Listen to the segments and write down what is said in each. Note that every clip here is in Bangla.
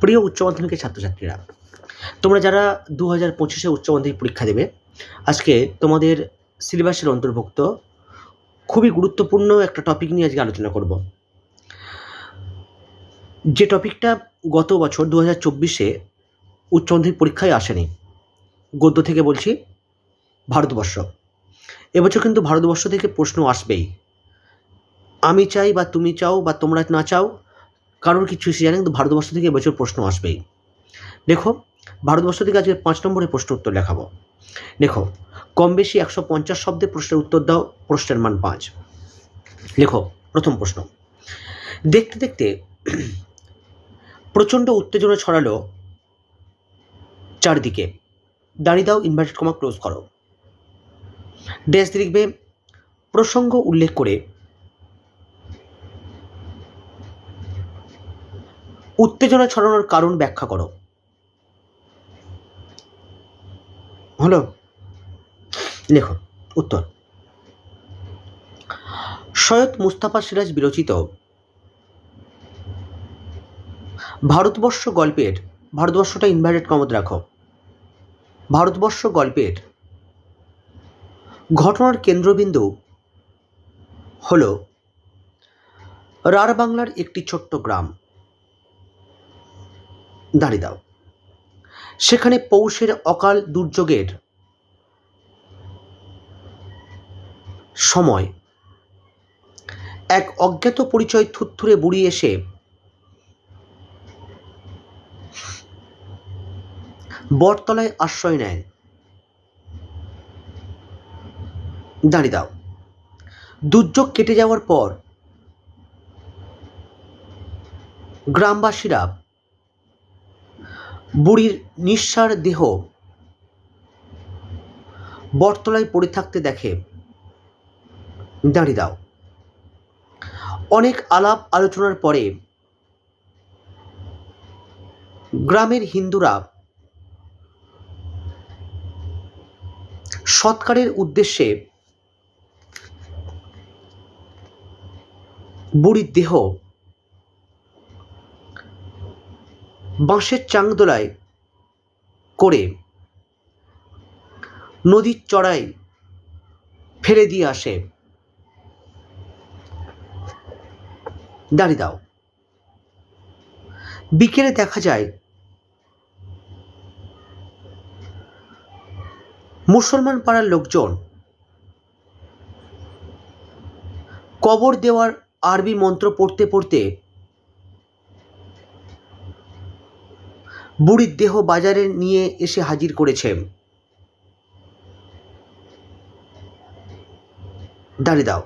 প্রিয় উচ্চ মাধ্যমিকের ছাত্রছাত্রীরা, তোমরা যারা দু হাজার পঁচিশে উচ্চ মাধ্যমিক পরীক্ষা দেবে, আজকে তোমাদের সিলেবাসের অন্তর্ভুক্ত খুবই গুরুত্বপূর্ণ একটা টপিক নিয়ে আজকে আলোচনা করব। যে টপিকটা গত বছর দু হাজার চব্বিশে উচ্চ মাধ্যমিক পরীক্ষায় আসেনি, গদ্য থেকে বলছি, ভারতবর্ষ। এবছর কিন্তু ভারতবর্ষ থেকে প্রশ্ন আসবেই। আমি চাই বা তুমি চাও বা তোমরা না চাও কারোর কিছু এসে জানে কিন্তু ভারতবর্ষ থেকে এবছর প্রশ্ন আসবেই। দেখো, ভারতবর্ষ থেকে আজকে পাঁচ নম্বরে প্রশ্ন উত্তর লেখাবো দেখো, কম বেশি একশো পঞ্চাশ শব্দে প্রশ্নের উত্তর দাও, প্রশ্নের মান পাঁচ। লেখো প্রথম প্রশ্ন। দেখতে দেখতে প্রচণ্ড উত্তেজনা ছড়ালো চারদিকে। দাঁড়িয়ে দাও ইনভার্টেড কমা ক্লোজ করো। ড্যাশ লিখবে প্রসঙ্গ উল্লেখ করে উত্তেজনা ছড়ানোর কারণ ব্যাখ্যা করো। হলো লেখো, উত্তর। সৈয়দ মুস্তাফা সিরাজ বিরচিত ভারতবর্ষ গল্পের, ভারতবর্ষটা ইনভার্টেড কমত রাখো। ভারতবর্ষ গল্পের ঘটনার কেন্দ্রবিন্দু হল রার বাংলার একটি ছোট্ট গ্রাম। দাঁড়িয়ে দাও। সেখানে পৌষের অকাল দুর্যোগের সময়। এক অজ্ঞাত পরিচয় থুত্থুরে বুড়ি এসে বটতলায় আশ্রয় নেয়। দাঁড়িয়ে দাও। দুর্যোগ কেটে যাওয়ার পর গ্রামবাসীরা বুড়ির নিঃসার দেহ। বটতলায় পড়ে থাকতে দেখে। দাঁড়িয়ে দাও। অনেক আলাপ আলোচনার পরে গ্রামের হিন্দুরা সৎকারের উদ্দেশ্যে বুড়ির দেহ বাঁশের চাংদোলায় করে নদীর চড়াই ফেলে দিয়ে আসে। দাঁড়িয়ে দাও। বিকেলে দেখা যায়, মুসলমান পাড়ার লোকজন কবর দেওয়ার আরবি মন্ত্র পড়তে পড়তে বুড়ির দেহ বাজারে নিয়ে এসে হাজির করেছে। দাঁড়িয়ে দাও।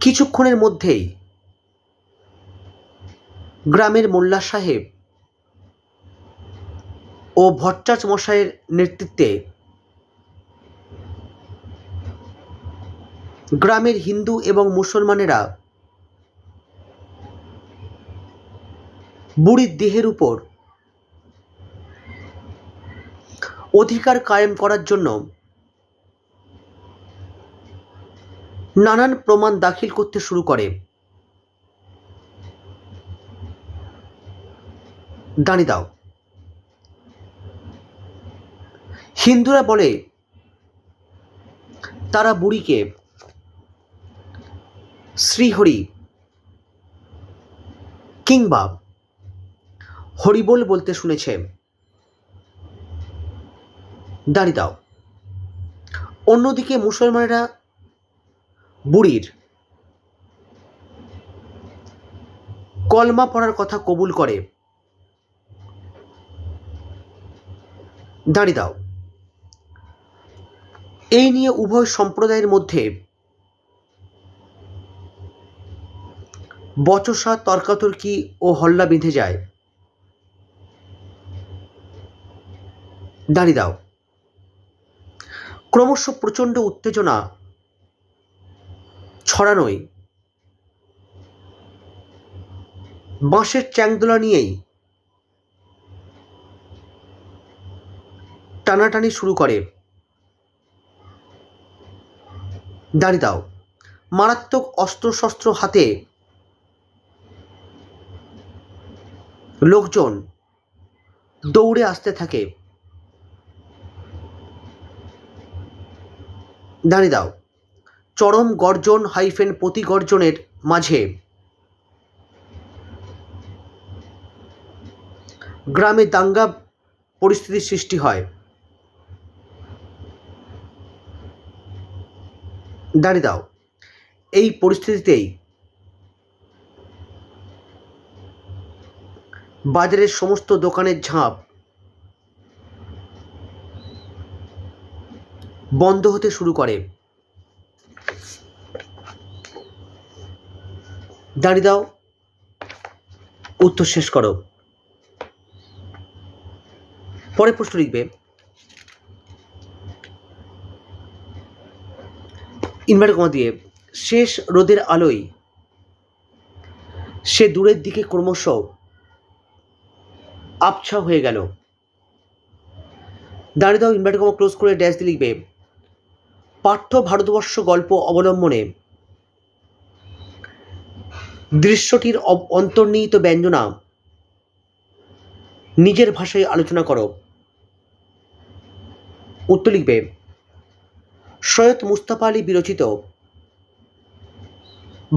কিছুক্ষণের মধ্যেই গ্রামের মোল্লা সাহেব ও ভট্টাচ মশাইয়ের নেতৃত্বে গ্রামের হিন্দু এবং মুসলমানেরা বুড়ির দেহের উপর। অধিকার কায়েম করার জন্য নানান প্রমাণ দাখিল করতে শুরু করে। দাও। হিন্দুরা বলে, তারা বুড়িকে শ্রীহরি কিংবা হরিবোল বলতে শুনেছে। দাঁড়িয়ে দাও। অন্যদিকে মুসলমানেরা বুড়ির কলমা পড়ার কথা কবুল করে। দাঁড়ি দাও। এই নিয়ে উভয় সম্প্রদায়ের মধ্যে বচসা, তর্কাতর্কি ও হল্লা বেঁধে যায়। দাঁড়িয়ে দাও। ক্রমশ প্রচণ্ড উত্তেজনা ছড়ানোই বাঁশের চ্যাংদোলা নিয়েই টানাটানি শুরু করে। দাঁড়িয়ে দাও। মারাত্মক অস্ত্রশস্ত্র হাতে লোকজন দৌড়ে আসতে থাকে। দাঁড়িয়ে দাও। চরম গর্জন হাইফেন প্রতিগর্জনের মাঝে। গ্রামে দাঙ্গা পরিস্থিতির সৃষ্টি হয়। দাঁড়িয়ে দাও। এই পরিস্থিতিতেই বাজারের সমস্ত দোকানের ঝাঁপ বন্ধ হতে শুরু করে। দাঁড়িয়ে দাও। উত্তর শেষ করো। পরে প্রশ্ন লিখবে। ইনভার্টার কমা দিয়ে, শেষ রোদের আলোয় সে দূরের দিকে ক্রমশ আবছা হয়ে গেল। দাঁড়িয়ে দাও, ইনভার্টার কমা ক্লোজ করে ড্যাশ দিয়ে লিখবে পাঠ্য ভারতবর্ষ গল্প অবলম্বনে দৃশ্যটির অন্তর্নিহিত ব্যঞ্জনা। নিজের ভাষায় আলোচনা করো। উত্তর লিখবে, সৈয়দ মুস্তাফা আলী বিরচিত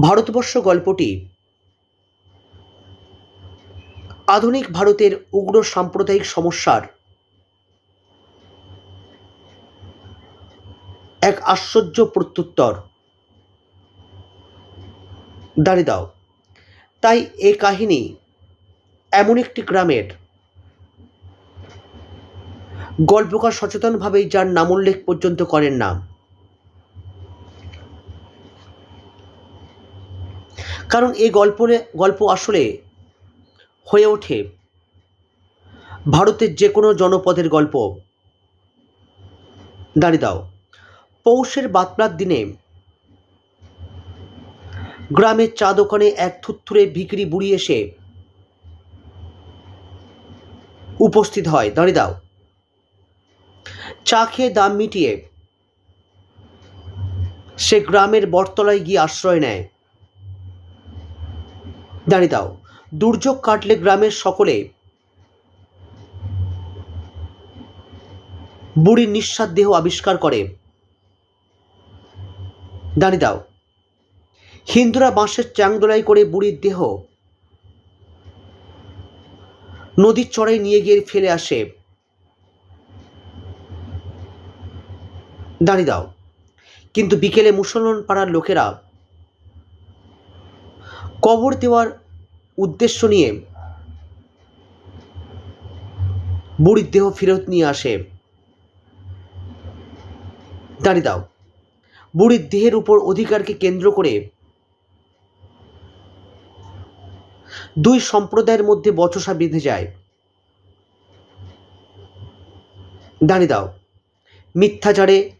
ভারতবর্ষ গল্পটি আধুনিক ভারতের উগ্র সাম্প্রদায়িক সমস্যার এক আশ্চর্য প্রত্যুত্তর। দাঁড়িয়ে দাও। তাই এ কাহিনী এমন একটি গ্রামের। গল্পকার সচেতনভাবেই যার নাম উল্লেখ পর্যন্ত করেন না। কারণ এই গল্প গল্প আসলে হয়ে ওঠে ভারতের যে কোনো জনপদের গল্প। দাঁড়িয়ে দাও। পৌষের বাতলার দিনে গ্রামের চা দোকানে এক থুত্থুরে ভিকিরি বুড়ি এসে উপস্থিত হয়। দাঁড়িয়ে দাও। চা খেয়ে দাম মিটিয়ে সে গ্রামের বটতলায় গিয়ে আশ্রয় নেয়। দাঁড়িয়ে দাও। দুর্যোগ কাটলে গ্রামের সকলে বুড়ির নিঃস্বাদ দেহ আবিষ্কার করে। দাঁড়িয়ে দাও। হিন্দুরা বাঁশের চ্যাংদোলাই করে বুড়ির দেহ নদীর চড়াই নিয়ে গিয়ে ফেলে আসে। দাঁড়িয়ে দাও। কিন্তু বিকেলে মুসলমান পাড়ার লোকেরা কবর দেওয়ার উদ্দেশ্য নিয়ে বুড়ির দেহ ফেরত নিয়ে আসে। দাঁড়িয়ে দাও। বুড়ির দেহের উপর অধিকারকে কেন্দ্র করে দুই সম্প্রদায়ের মধ্যে বচসা বেঁধে যায়। দাঁড়িয়ে দাও। মিথ্যাচারে,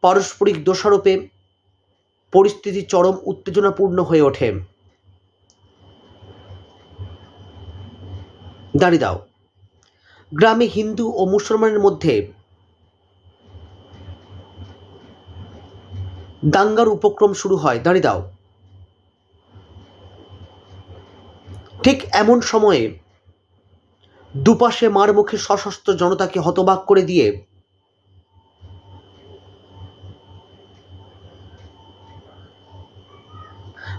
পারস্পরিক দোষারোপে পরিস্থিতি চরম উত্তেজনাপূর্ণ হয়ে ওঠে। দাঁড়িয়ে দাও। গ্রামে হিন্দু ও মুসলমানের মধ্যে দাঙ্গার উপক্রম শুরু হয়, দাঁড়িয়ে দাও। ঠিক এমন সময়ে দুপাশে মার মুখে সশস্ত্র জনতাকে হতবাক করে দিয়ে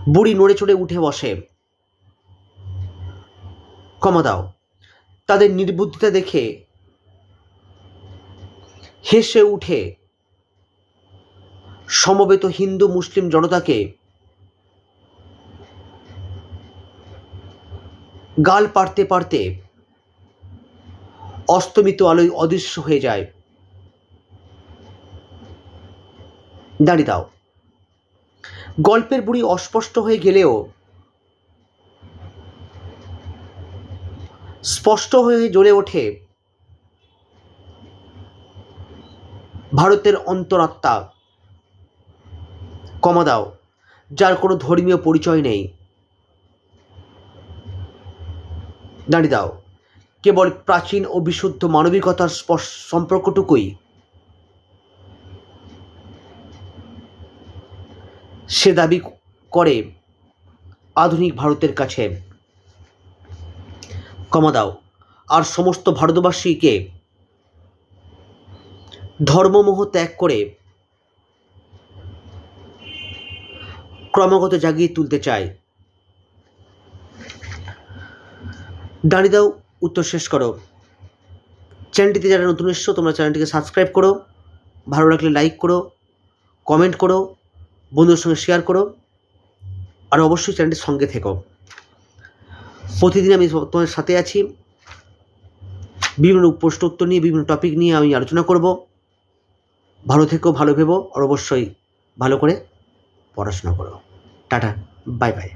বুড়ি নড়ে চড়ে উঠে বসে। ক্ষমা দাও। তাদের নির্বুদ্ধিতা দেখে হেসে উঠে সমবেত হিন্দু মুসলিম জনতাকে গাল পারতে পারতে অস্তমিত আলোয় অদৃশ্য হয়ে যায়। দাঁড়িয়ে দাও। গল্পের বুড়ি অস্পষ্ট হয়ে গেলেও স্পষ্ট হয়ে জ্বলে ওঠে ভারতের অন্তরাত্মা। কমা দাও, যার কোনো ধর্মীয় পরিচয় নেই। দাঁড়িয়ে দাও, কেবল প্রাচীন ও বিশুদ্ধ মানবিকতার স্পর্শ সম্পর্কটুকুই। সে দাবি করে আধুনিক ভারতের কাছে। কমা দাও, আর সমস্ত ভারতবাসীকে ধর্মমোহ ত্যাগ করে ক্রমাগত জাগিয়ে তুলতে চায়। দাঁড়িয়ে দাও, উত্তর শেষ করো। চ্যানেলটিতে যারা নতুন এসছো, তোমরা চ্যানেলটিকে সাবস্ক্রাইব করো, ভালো লাগলে লাইক করো, কমেন্ট করো বন্ধুর সঙ্গে শেয়ার করো, আর অবশ্যই চ্যানেলটির সঙ্গে থেকো। প্রতিদিন আমি তোমাদের সাথে আছি। বিভিন্ন প্রশ্ন উত্তর নিয়ে, বিভিন্ন টপিক নিয়ে আমি আলোচনা করব। ভালো থেকো, ভালো ভেবো, আর অবশ্যই ভালো করে পড়াশোনা করো। Tata bye bye.